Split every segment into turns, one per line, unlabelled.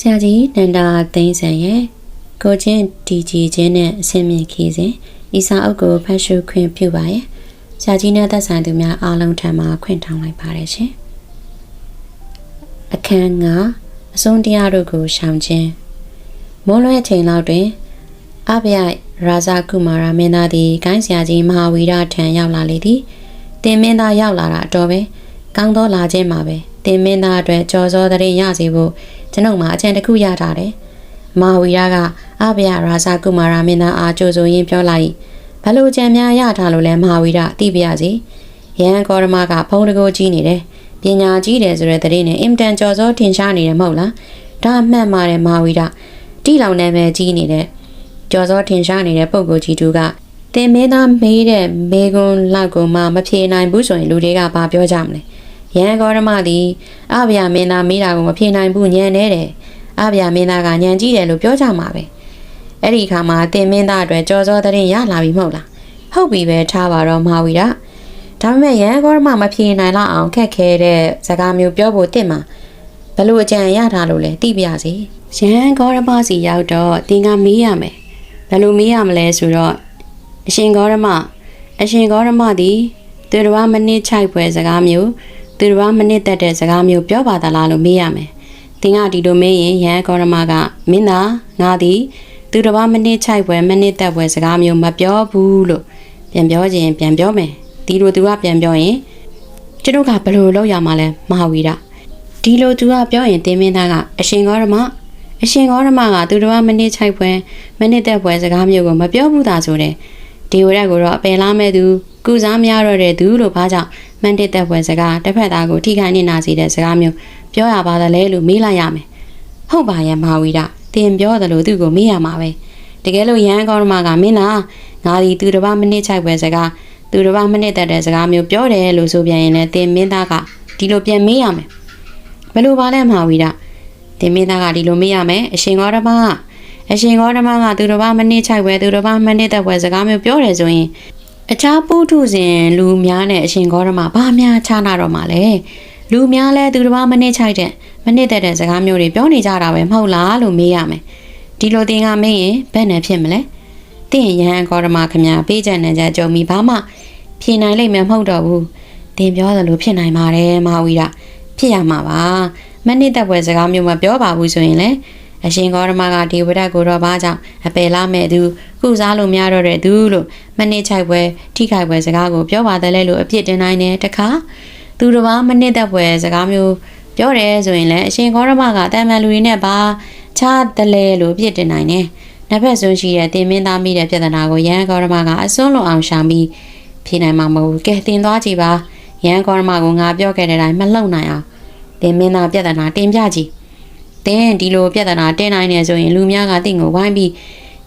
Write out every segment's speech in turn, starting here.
ဆရာကြီးနန္ဒာသိန်းစံရဲ့ကိုချင်းဒီဂျီချင်းနဲ့အဆင်မြင့်ခီစဉ်ဤစာအုပ်ကိုဖတ်ရှုခွင့်ပြုပါရဲ့ဆရာကြီးနဲ့သက်ဆိုင်သူများအားလုံးထံမှခွင့်ထောင်လိုက်ပါတယ်ရှင်အခန်းကအစွန်းတရားတို့ကိုရှောင်ခြင်းမိုးလွဲချိန်လောက်တွင်အဘယရာဇာကုမာရာမင်းသားသည်ဂိုင်းဆရာကြီးမဟာဝီရထံရောက်လာလေသည်တင်မင်းသားရောက်လာတာအတော်ပဲကောင်းသောလာခြင်းမှာပဲတင်မင်းသားအတွက်ကြော်စောတဲ့ရင်ရစီဖို့ ကျွန်ုပ်မှအကြံတစ်ခုရထားတယ်မဟာဝီရကအဘယရာဇာကုမာရာမင်းသားအားကြိုဆိုရင်းပြောလိုက်ဘလို့ကြံများရထားလို့လဲမဟာဝီရသိပါရစေရဟန်းကောရမကဖုံးတကိုးကြီးနေတယ်ပညာကြီးတယ်ဆိုတဲ့တဲ့ရင်နဲ့အင်တန်ကြော်စောထင်ရှားနေတယ်မဟုတ်လားဒါအမှန်ပါတယ်မဟာဝီရတိလောင်နာမည်ကြီးနေတဲ့ကြော်စောထင်ရှားနေတဲ့ပုံကိုကြီးတူကတင်မင်းသားမေးတဲ့မေကွန်းလောက်ကိုမှမဖြေနိုင်ဘူးဆိုရင်လူတွေကဘာပြောကြမလဲ ရဟန်းကောရမသည်အဗျာမင်းသားမေးတာကိုမဖြေနိုင်ဘူးညံနေတယ်အဗျာမင်းသားကညံကြီးတယ်လို့ပြောကြမှာပဲအဲ့ဒီအခါမှာတင်မင်းသားအတွက်ကြော်စောတဲ့ရင်ရလာပြီမဟုတ်လားဟုတ်ပြီပဲထားပါတော့မဟာဝီရဒါပေမဲ့ရဟန်းကောရမမဖြေနိုင်လောက်အောင်ခက်ခဲတဲ့စကားမျိုးပြောဖို့တင့်မှာဘလို့အကြံရထားလို့လဲသိပြရစီရဟန်းကောရမစီရောက်တော့တင်ကမေးရမယ်ဘယ်လိုမေးရမလဲဆိုတော့အရှင်ကောရမအရှင်ကောရမသည်သူတော်ဘာမနစ်ချိုက်ပွဲစကားမျိုး သူတော်ဘာမနစ်တက်တဲ့စကားမျိုးပြောပါသလားလို့မေးရမယ်တင်ကဒီလိုမေးရင်ရဟန်းကောရမကမင်းသားငါသည်သူတော်ဘာမနစ်ချိုက်ပွဲမနစ်တက်ပွဲစကားမျိုးမပြောဘူးလို့ပြန်ပြောခြင်းပြန်ပြောမယ်ဒီလိုသူကပြန်ပြောရင်ကျွန်တော်ကဘယ်လိုလုပ်ရမှာလဲမဟာဝီရဒီလိုသူကပြောရင်တင်မင်းသားကအရှင်ကောရမအရှင်ကောရမကသူတော်ဘာမနစ်ချိုက်ပွဲမနစ်တက်ပွဲစကားမျိုးကိုမပြောဘူးသာဆိုတယ်ဒီဝရက်ကိုတော့အပယ်လားမဲ့သူကုစားများတော့တဲ့သူလို့ဘာကြောင့်မန်တစ်တက်ပွဲစကားတစ်ဖက်သားကိုထိခိုက်နေတာစီတဲ့စကားမျိုးပြောရပါသလဲလို့မေးလိုက်ရမယ်ဟုတ်ပါရဲ့မဟာဝီရတင်ပြောတယ်လို့သူ့ကိုမေးရမှာပဲတကယ်လို့ရန်ကောရမကမင်းလားငါဒီသူတစ်ပါးမနစ်ချိုက်ပွဲစကားသူတစ်ပါးမနစ်တက်တဲ့စကားမျိုးပြောတယ်လို့ဆိုပြန်ရင်လည်းတင်မင်းသားကဒီလိုပြန်မေးရမယ်ဘယ်လိုပါလဲမဟာဝီရတင်မင်းသားကဒီလိုမေးရမယ်အရှင်ကောရမအရှင်ကောဓမကသူတစ်ပါးမနစ်ချိုက်ပွဲသူတစ်ပါးမနစ်သက်ပွဲစကားမျိုးပြောတယ်ဆိုရင် အခြားပုထုဇဉ်လူများနဲ့အရှင်ကောဓမဘာများခြားနာတော့မှာလဲလူများလဲသူတစ်ပါးမနစ်ချိုက်တဲ့မနစ်သက်တဲ့စကားမျိုးတွေပြောနေကြတာပဲမဟုတ်လားလို့မေးရမယ်ဒီလိုတင်ကမေးရင်ဘယ်နဲ့ဖြစ်မလဲတင်ရဟန်းကောဓမခမပေးချက်နဲ့ချက်ကြုံပြီးဘာမှဖြေနိုင်လိမ့်မယ်မဟုတ်တော့ဘူးတင်ပြောသလိုဖြစ်နိုင်ပါတယ်မဟာဝီရဖြစ်ရမှာပါမနစ်သက်ပွဲစကားမျိုးမပြောပါဘူးဆိုရင်လည်း အရှင်ဂေါရမကဒီဝရတ်ကိုတော့ဘာကြောင့်အပယ်လာမဲ့သူကုစားလို့များတော့တဲ့သူလို့မနစ်ချိုက်ပွဲထိခိုက်ပွဲစကားကိုပြောပါတယ်လေလို့အပြစ်တင်နိုင်တယ်တခါသူတစ်ပါးမနစ်သက်ပွဲစကားမျိုးပြောတယ်ဆိုရင်လည်းအရှင်ဂေါရမကတန်မန်လူတွေနဲ့ဘာချားတလဲလို့အပြစ်တင်နိုင်တယ်နှစ်ဖက်ဆုံးရှိတဲ့တင်မင်းသားမိတဲ့ပြဿနာကိုရန်ဂေါရမကအစွန်းလွန်အောင်ရှောင်ပြီးဖြေနိုင်မှာမဟုတ်ဘူးကဲတင်သွားကြည့်ပါရန်ဂေါရမကငါပြောခဲ့တဲ့အတိုင်းမလုံနိုင်အောင်တင်မင်းသားပြဿနာတင်ပြကြည့် တင်းဒီလိုပြဿနာတင်နိုင်နေဆိုရင်လူများကတင့်ကိုဝိုင်းပြီး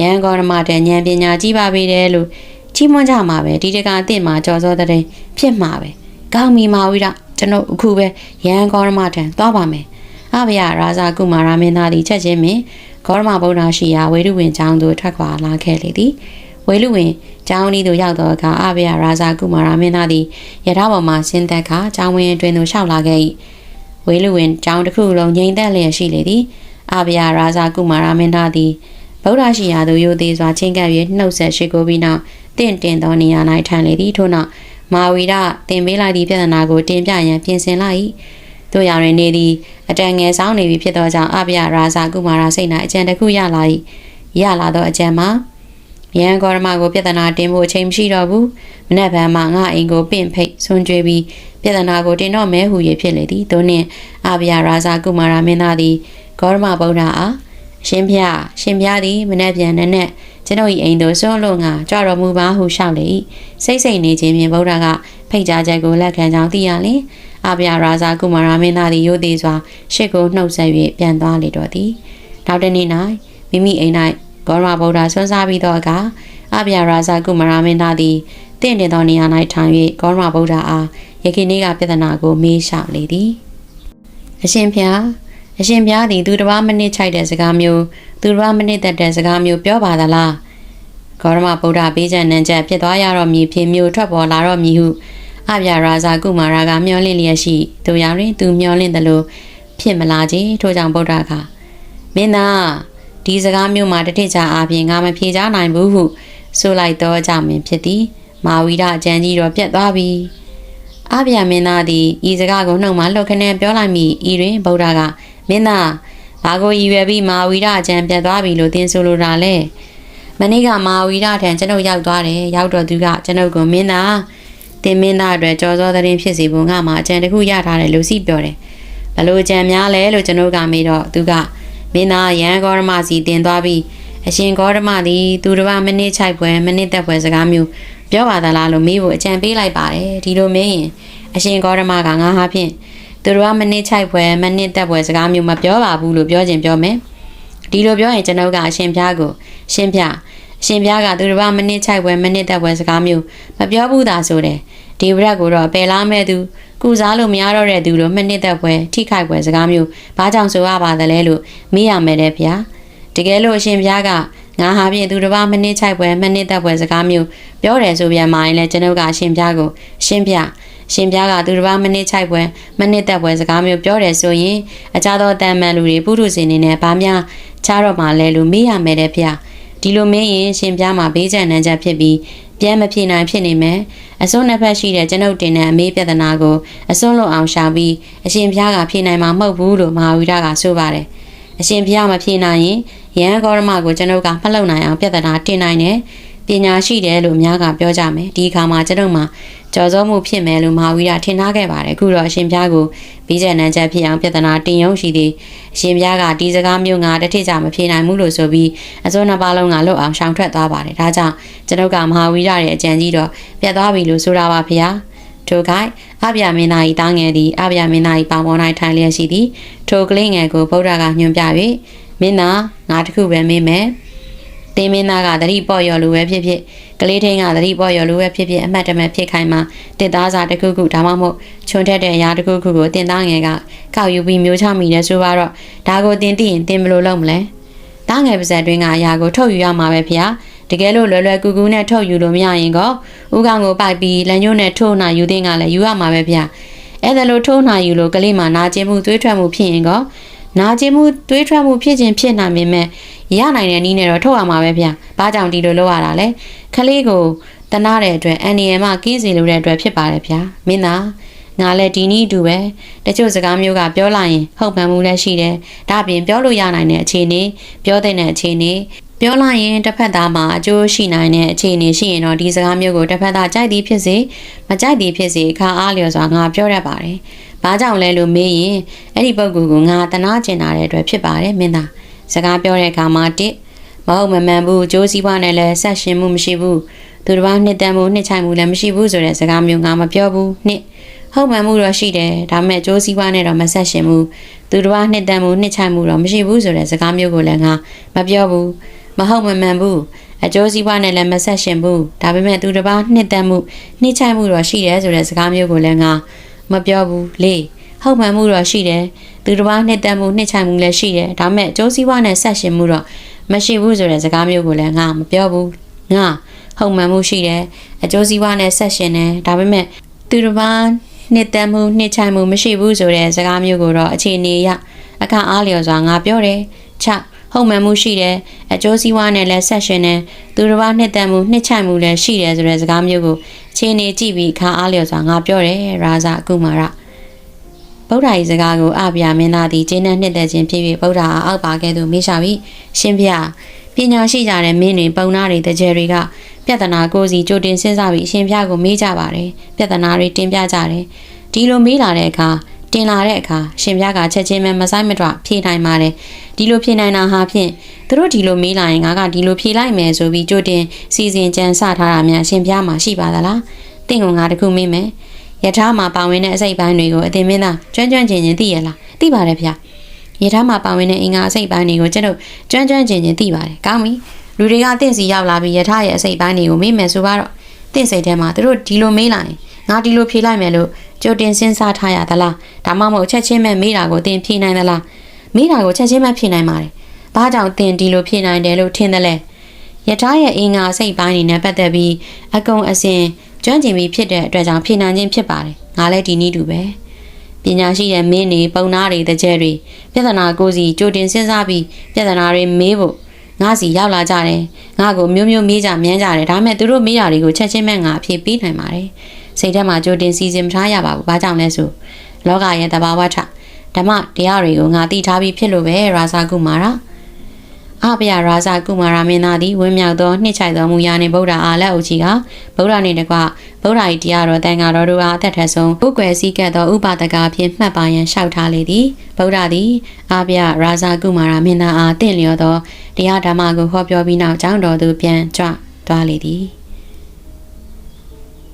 ရန်ကောရမတဲ့ဉာဏ်ပညာကြီးပါပေတယ်လို့ချီးမွမ်းကြမှာပဲဒီတကအင့်မှာကြော်စောတဲ့ဖြစ်မှာပဲကောင်းပြီမာဝိရကျွန်တော်အခုပဲရန်ကောရမထံသွားပါမယ်အဘယရာဇာကုမာရမင်းသားသည်ချက်ချင်းပင်ဂေါရမဗုဒ္ဓရှိရာဝေရုဝင်ကျောင်းသို့ထွက်ခွာလာခဲ့လေသည်ဝေလူဝင်ကျောင်းဤသို့ရောက်သောအခါအဘယရာဇာကုမာရမင်းသားသည်ရထားပေါ်မှဆင်းသက်ခါကျောင်းဝင်းအတွင်းသို့လျှောက်လာခဲ့၏ ဝေလူဝင်ကျောင်းတစ်ခုလုံးငြိမ်သက်လျက်ရှိလေသည်အာဘယရာဇာကုမာရမင်းသားသည်ဗုဒ္ဓရှိရာသို့ရိုသေစွာချင်းကပ်၍နှုတ်ဆက်ရှိကိုပြီးနောက်တင့်တင်သောနေရာ၌ထိုင်လေသည်ထို့နောက်မာဝီရတင်ပေးလိုက်သည့်ပြဿနာကိုတင်ပြရန်ပြင်ဆင်လိုက်တို့ရောင်တွင်နေသည်အတန်ငယ်ဆောင်နေပြီဖြစ်သောကြောင့်အဘယရာဇာကုမာရစိတ်၌အကြံတစ်ခုရလာ၏ရလာသောအကြံမှာရန်ကောရမကိုပြဿနာတင်ဖို့အချိန်မရှိတော့ဘူးမနက်ဖြန်မှငါအိမ်ကိုပင့်ဖိတ်ဆွန်ကြွေးပြီး ပြဿနာကိုတင်တော့မဲဟူ၍ဖြစ်လေသည်သို့နှင့်အာဘယရာဇာကုမာရမင်းသားသည်ဂေါရမဗုဒ္ဓအားရှင်ဖျားရှင်ဖျားသည်မနက်ပြန်နဲ့နဲ့ကျွန်ုပ်၏အိမ်သို့စွန့်လို့ငါကြွတော်မူပါဟုလျှောက်လေ၏စိတ်စိတ်နေခြင်းဖြင့်ဗုဒ္ဓကဖိတ်ကြားချက်ကိုလက်ခံကြောင်းသိရလျင်အာဘယရာဇာကုမာရမင်းသားသည်ရိုသေစွာရှစ်ကိုနှုတ်ဆက်၍ပြန်သွားလေတော့သည်နောက်တစ်နေ့၌မိမိအိမ်၌ဂေါရမဗုဒ္ဓဆွမ်းစားပြီးသောအခါအဘယရာဇာကုမာရမင်းသားသည်တင့်တယ်သောနေရာ၌ထိုင်၍ဂေါရမဗုဒ္ဓအား ယခင်နေ့ကပြဿနာကိုမေးလျှောက်လေသည်အရှင်ဖျားအရှင်ဖျားသည်သူတစ်ပါးမိနစ်ချိုက်တဲ့စကားမျိုးသူတစ်ပါးမိနစ်သက်တဲ့စကားမျိုးပြောပါသလားဂေါရမဗုဒ္ဓပေးချက်နံချက်ဖြစ်သွားရတော့မည်ဖြစ်မျိုးထွက်ပေါ်လာတော့မည်ဟုအဗျာရာဇာကုမာရကမျောလင့်လျက်ရှိသူရောင်တွင်သူမျောလင့်သလိုဖြစ်မလာခြင်းထို့ကြောင့်ဗုဒ္ဓကမင်းသားဒီစကားမျိုးမှာတစ်ထစ်ချာအပြင်ငါမဖြေချနိုင်ဘူးဟုဆိုလိုက်တော့ကြမင်းဖြစ်သည်မာဝီရအကြံကြီးတော့ပြတ်သွားပြီ အဗျာမင်းသားသည်ဤစကားကိုနှုတ်မှလှုပ်ခနဲ့ပြောလိုက်မိဤတွင်ဗုဒ္ဓကမင်းသားဘာကိုရည်ရွယ်ပြီးမာဝီရအကြံပြတ်သွားပြီလို့သင်ဆိုလိုတာလဲမနေ့ကမာဝီရထံကျွန်ုပ်ရောက်သွားတယ်ရောက်တော့သူကကျွန်ုပ်ကိုမင်းသားတင်မင်းသားအတွက်ကြော်စောသတင်းဖြစ်စီဖို့ငါမှအကြံတစ်ခုရထားတယ်လို့စီပြောတယ်ဘလို့အကြံများလဲလို့ကျွန်ုပ်ကမေးတော့သူကမင်းသားရန်ဂေါရမစီတင်သွားပြီးအရှင်ဂေါရမသည်သူတစ်ပါးမနစ်ချိုက်ပွဲမနစ်သက်ပွဲစကားမျိုး ပြောပါသလားလို့မေးဖို့အကြံပေးလိုက်ပါတယ်ဒီလိုမင်းရင်အရှင်ဂေါရမကငါဟာဖြင့်သူတို့ကမနစ်ချိုက်ပွဲမနစ်သက်ပွဲစကားမျိုးမပြောပါဘူးလို့ပြောခြင်းပြောမယ်ဒီလိုပြောရင်ကျွန်ုပ်ကအရှင်ဖျားကိုရှင်ဖျားအရှင်ဖျားကသူတစ်ပါးမနစ်ချိုက်ပွဲမနစ်သက်ပွဲစကားမျိုးမပြောဘူးသာဆိုတယ်ဒီဘရက်ကိုတော့ပယ်လားမဲ့သူကုစားလို့မရတော့တဲ့သူလို့မနစ်သက်ပွဲထိခိုက်ပွဲစကားမျိုးဘာကြောင့်ဆိုရပါသလဲလို့မေးရမယ်တဲ့ဗျာတကယ်လို့အရှင်ဖျားက ငါဟာဖြင့်သူတစ်ပါးမနစ်ချိုက်ပွဲမနစ်သက်ပွဲစကားမျိုးပြောတယ်ဆိုပြန်မှရင်လည်းကျွန်ုပ်ကအရှင်ဖျားကိုရှင်ဖျားရှင်ပြားကသူတစ်ပါးမနစ်ချိုက်ပွဲမနစ်သက်ပွဲစကားမျိုးပြောတယ်ဆိုရင်အကြသောတန်မန်လူတွေပုထုဇဉ်တွေနဲ့ဗာများချားတော့မှလဲလို့မေးရမယ်တဲ့ဗျာဒီလိုမင်းရင်ရှင်ပြားမှာဘေးကျန်နှံချက်ဖြစ်ပြီးပြန်မဖြစ်နိုင်ဖြစ်နေမယ်အစွန်းနှစ်ဖက်ရှိတဲ့ကျွန်ုပ်တင်တဲ့အမေးပြဿနာကိုအစွန်းလွန်အောင်ရှာပြီးအရှင်ပြားကဖြေနိုင်မှာမဟုတ်ဘူးလို့မဟာဝိရကဆိုပါတယ်အရှင်ပြားမဖြေနိုင်ရင် ရန်ဂေါရမကိုကျွန်ုပ်ကမလှုပ်နိုင်အောင်ပြဿနာတင်နိုင်တယ်ပညာရှိတယ်လို့အများကပြောကြမယ်ဒီအခါမှာကျွန်ုပ်မှာကြော်စောမှုဖြစ်မယ်လို့မဟာဝီရထင်ထားခဲ့ပါတယ်အခုတော့အရှင်ပြားကိုပြီးကျန်နှံချက်ဖြစ်အောင်ပြဿနာတင်ယုံရှိသည်အရှင်ပြားကဒီစကားမျိုးငါတစ်ထစ်ကြမဖြေနိုင်ဘူးလို့ဆိုပြီးအစိုးနှစ်ပါးလုံးကလွတ်အောင်ရှောင်ထွက်သွားပါတယ်ဒါကြောင့်ကျွန်ုပ်ကမဟာဝီရရဲ့အကြံကြီးတော့ပြတ်သွားပြီလို့ဆိုတာပါဖေဟာထို့ခိုက်အဗျာမင်းသားဤတားငယ်သည်အဗျာမင်းသားဤပေါင်ပေါ်၌ထိုင်လျက်ရှိသည်ထိုကလေးငယ်ကိုဗုဒ္ဓကညွှန်ပြ၍ မင်းသားငါတခုပဲမေးမယ်တင်းမင်းသားကသတိပေါ့ရော်လိုပဲဖြစ်ဖြစ်ကလေးထင်းကသတိပေါ့ရော်လိုပဲဖြစ်ဖြစ်အမှတ်တမဲ့ဖြစ်ခိုင်းမှာတင်သားစာတစ်ခုခုဒါမှမဟုတ်ချွန်ထက်တဲ့အရာတစ်ခုခုကိုတင်သားငယ်ကကောက်ယူပြီးမျိုးချမိနေဆိုတော့ဒါကိုတင်သိရင်တင်ဘယ်လိုလုပ်မလဲတားငယ်ပါဇက်တွင်းကအရာကိုထုတ်ယူရမှာပဲဖေဟာတကယ်လို့လွယ်လွယ်ကူကူနဲ့ထုတ်ယူလို့မရရင်ကောဥကောင်ကိုပိုက်ပြီးလက်ညှိုးနဲ့ထိုးနာယူတဲ့ကလည်းယူရမှာပဲဖေဟာအဲ့ဒါလို့ထိုးနာယူလို့ကလေးမှနာကျင်မှုသွေးထွက်မှုဖြစ်ရင်ကော နာကျင်မှုသွေးထွက်မှုဖြစ်ခြင်းဖြစ်နိုင်ပေမဲ့ရနိုင်တဲ့နည်းနဲ့တော့ထုတ်ရမှာပဲဗျ။ဘာကြောင့်ဒီလိုလုပ်ရတာလဲ။ခလေးကိုတနာတဲ့အတွက်အန်နီယမကင်းစီလို့တဲ့အတွက်ဖြစ်ပါတယ်ဗျာ။မင်းသားငါလည်းဒီနည်းတူပဲတချို့စကားမျိုးကပြောလိုက်ရင်ဟုတ်မှန်မှုလည်းရှိတယ်။ဒါပြင်ပြောလို့ရနိုင်တဲ့အခြေအနေပြောတဲ့အခြေအနေပြောလိုက်ရင်တစ်ဖက်သားမှာအကျိုးရှိနိုင်တဲ့အခြေအနေရှိရင်တော့ဒီစကားမျိုးကိုတစ်ဖက်သားကြိုက်သည်ဖြစ်စေမကြိုက်သည်ဖြစ်စေအခါအားလျော်စွာငါပြောတတ်ပါတယ်။ ဘာကြောင့်လဲလို့မေးရင်အဲ့ဒီပုံကူကငါတနာကျင်တာတဲ့အတွက်ဖြစ်ပါတယ်မင်းသား။စကားပြောတဲ့အခါမှာတစ်မဟုတ်မမှန်ဘူးကြိုးစည်းပွားနဲ့လည်းဆက်ရှင်မှုမရှိဘူးသူတစ်ပါးနှစ်တန်မှုနှစ်ချိုင်မှုလည်းမရှိဘူးဆိုတဲ့စကားမျိုးငါမပြောဘူးနှစ်ဟုတ်မှန်မှုတော့ရှိတယ်ဒါပေမဲ့ကြိုးစည်းပွားနဲ့တော့မဆက်ရှင်ဘူးသူတစ်ပါးနှစ်တန်မှုနှစ်ချိုင်မှုတော့မရှိဘူးဆိုတဲ့စကားမျိုးကိုလည်းငါမပြောဘူးမဟုတ်မမှန်ဘူးအကျိုးစီးပွားနဲ့လည်းမဆက်ရှင်ဘူးဒါပေမဲ့သူတစ်ပါးနှစ်တန်မှုနှစ်ချိုင်မှုတော့ရှိတယ်ဆိုတဲ့စကားမျိုးကိုလည်းငါ မပြောဘူးလေဟုတ်မှန်မှုတော့ရှိတယ်သူတစ်ပါးနှစ်တန်မှုနှစ်ချိုင်မှုလည်းရှိတယ်ဒါပေမဲ့အကျိုးစီးပွားနဲ့ဆက်ရှင်မှုတော့မရှိဘူးဆိုတဲ့စကားမျိုးကိုလည်းငါမပြောဘူးငါဟုတ်မှန်မှုရှိတယ်အကျိုးစီးပွားနဲ့ဆက်ရှင်တယ်ဒါပေမဲ့သူတစ်ပါးနှစ်တန်မှုနှစ်ချိုင်မှုမရှိဘူးဆိုတဲ့စကားမျိုးကိုတော့အခြေအနေအရအခါအားလျော်စွာငါပြောတယ်ချက် ဟုတ်မှန်မှုရှိတယ်အကျိုးစီးပွားနဲ့လည်းဆက်ရှင်တယ်သူတစ်ပါးနှစ်တန်မှုနှစ်ချိုင်မှုလည်းရှိတယ်ဆိုတဲ့စကားမျိုးကိုအခြေအနေကြည့်ပြီးအခါအားလျော်စွာငါပြောတယ်ရာဇကုမာရဗုဒ္ဓ၏စကားကိုအဗျာမင်းသားသည်ကျင်းတဲ့နှစ်သက်ခြင်းဖြစ်ပြီးဗုဒ္ဓအားအောက်ပါခဲ့သူမေးရှာပြီးရှင်ဗျာပညာရှိကြတဲ့မင်းတွေပုံနာတွေတကြယ်တွေကပြဿနာကိုစီကြိုတင်စဉ်းစားပြီးရှင်ဗျာကိုမေးကြပါတယ်ပြဿနာတွေတင်ပြကြတယ်ဒီလိုမေးလာတဲ့အခါ တင်လာတဲ့အခါရှင်ဗျာကချက်ချင်းပဲမဆိုင်မတော့ဖြေနိုင်ပါတယ်ဒီလိုဖြေနိုင်တာဟာဖြင့်သူတို့ဒီလိုမေးလာရင်ငါကဒီလိုဖြေလိုက်မယ်ဆိုပြီးကြိုတင်စီစဉ်ကြံစထားတာများရှင်ဗျာမှာရှိပါသလားတင့်ကငါတခုမေးမယ်ယထာမှာပါဝင်တဲ့အစိတ်ပိုင်းတွေကိုအတင်မင်းသားကျွမ်းကျွမ်းကျင်ကျင်သိရလားသိပါတယ်ဗျာယထာမှာပါဝင်တဲ့အင်္ဂါအစိတ်ပိုင်းတွေကိုကျွန်တော်ကျွမ်းကျွမ်းကျင်ကျင်သိပါတယ်ကောင်းပြီလူတွေကတင့်စီရောက်လာပြီးယထာရဲ့အစိတ်ပိုင်းတွေကိုမေးမယ်ဆိုတော့တင့်စိတ်ထဲမှာသူတို့ဒီလိုမေးလာရင် ငါဒီလိုဖြေလိုက်မယ်လို့ကြိုတင်စဉ်းစားထားရသလားဒါမှမဟုတ်ချက်ချင်းပဲမေးတာကိုတင်ဖြေနိုင်သလားမေးတာကိုချက်ချင်းပဲဖြေနိုင်ပါတယ်ဘာကြောင့်တင်ဒီလိုဖြေနိုင်တယ်လို့ထင်တယ်လဲယထာရဲ့အင်္ဂါစိတ်ပိုင်းတွေနဲ့ပတ်သက်ပြီးအကုံအစင်ကျွမ်းကျင်ပြီးဖြစ်တဲ့အတွက်ကြောင့်ဖြေနိုင်ခြင်းဖြစ်ပါတယ်ငါလည်းဒီနည်းတူပဲပညာရှိတဲ့မင်းတွေပုံနာတွေတကြဲတွေပြဿနာကိုစီကြိုတင်စဉ်းစားပြီးပြဿနာတွေမေးဖို့ငါစီရောက်လာကြတယ်ငါကိုမျိုးမျိုးမေးကြမြန်းကြတယ်ဒါပေမဲ့သူတို့မေးတာတွေကိုချက်ချင်းမဲ့ငါအဖြေပေးနိုင်ပါတယ် စိတ်ထဲမှာကြိုတင်စီစဉ်မထားရပါဘူးဘာကြောင့်လဲဆိုလောကရဲ့တဘာဝထဓမ္မတရားတွေကိုငါသိထားပြီးဖြစ်လို့ပဲရာဇာကုမာရာအဘယရာဇာကုမာရာမင်းသားသည်ဝင်းမြောက်သောနှစ်ချိုက်သောမူရာနှင့်ဗုဒ္ဓအားလက်အုပ်ကြီးကဗုဒ္ဓနှင့်တကွဗုဒ္ဓ၏တရားတော်တန်ဃာတော်တို့အားအသက်ထက်ဆုံးပုဂ္ဂွယ်စည်းကပ်သောဥပဒကာဖြင့်မှတ်ပါရန်လျှောက်ထားလေသည်ဗုဒ္ဓသည်အဘယရာဇာကုမာရာမင်းသားအားတင့်လျော်သောတရားဓမ္မကိုဟောပြောပြီးနောက်ကျောင်းတော်သို့ပြန်ကြွသွားလေသည်